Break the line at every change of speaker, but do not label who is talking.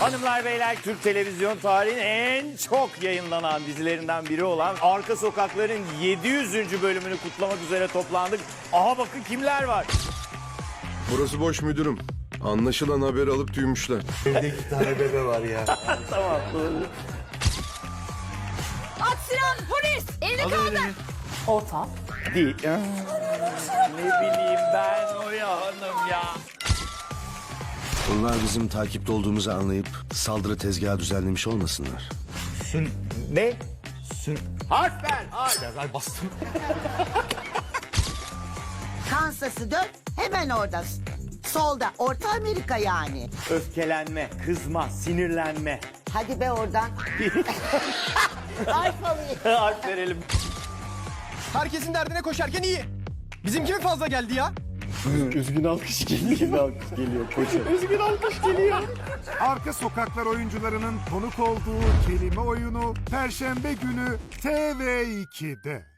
Hanımlar beyler Türk televizyon tarihinin en çok yayınlanan dizilerinden biri olan Arka Sokakların 700. bölümünü kutlamak üzere toplandık. Aha bakın kimler var.
Burası boş müdürüm. Anlaşılan haber alıp tüymüşler.
Evde iki tane bebe var ya.
tamam doğru.
At polis. Elini kaldır.
Orta.
Değil. ne bileyim ben o ya hanım ya.
Bunlar bizim takipte olduğumuzu anlayıp saldırı tezgahı düzenlemiş olmasınlar.
Sün... Ne? Sün... Harf ver. Harf.
Kansas'ı dön hemen orada. Solda Orta Amerika yani.
Öfkelenme, kızma, sinirlenme.
Hadi be oradan. Harf alayım.
Harf verelim.
Herkesin derdine koşarken iyi. Bizimki mi fazla geldi ya?
Üzgün alkış geliyor. Üzgün alkış geliyor. Koçum. Üzgün alkış geliyor.
Arka Sokaklar oyuncularının konuk olduğu kelime oyunu Perşembe günü TV2'de.